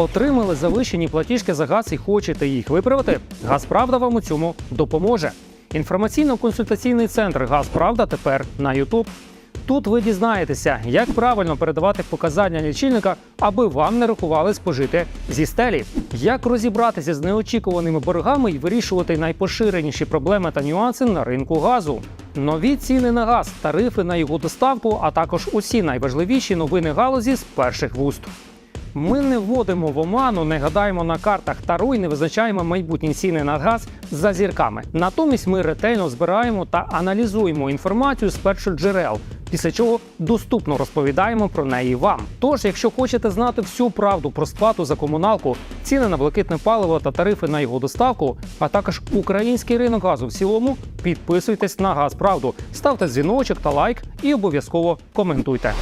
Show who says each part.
Speaker 1: Отримали завищені платіжки за газ і хочете їх виправити? Газправда вам у цьому допоможе. Інформаційно-консультаційний центр Газправда тепер на YouTube. Тут ви дізнаєтеся, як правильно передавати показання лічильника, аби вам не рахували спожити зі стелі, як розібратися з неочікуваними боргами і вирішувати найпоширеніші проблеми та нюанси на ринку газу. Нові ціни на газ, тарифи на його доставку, а також усі найважливіші новини галузі з перших вуст. Ми не вводимо в оману, не гадаємо на картах Таро і не визначаємо майбутні ціни на газ за зірками. Натомість ми ретельно збираємо та аналізуємо інформацію з першоджерел, після чого доступно розповідаємо про неї вам. Тож, якщо хочете знати всю правду про сплату за комуналку, ціни на блакитне паливо та тарифи на його доставку, а також український ринок газу в цілому, підписуйтесь на Газправду, ставте дзвіночок та лайк і обов'язково коментуйте.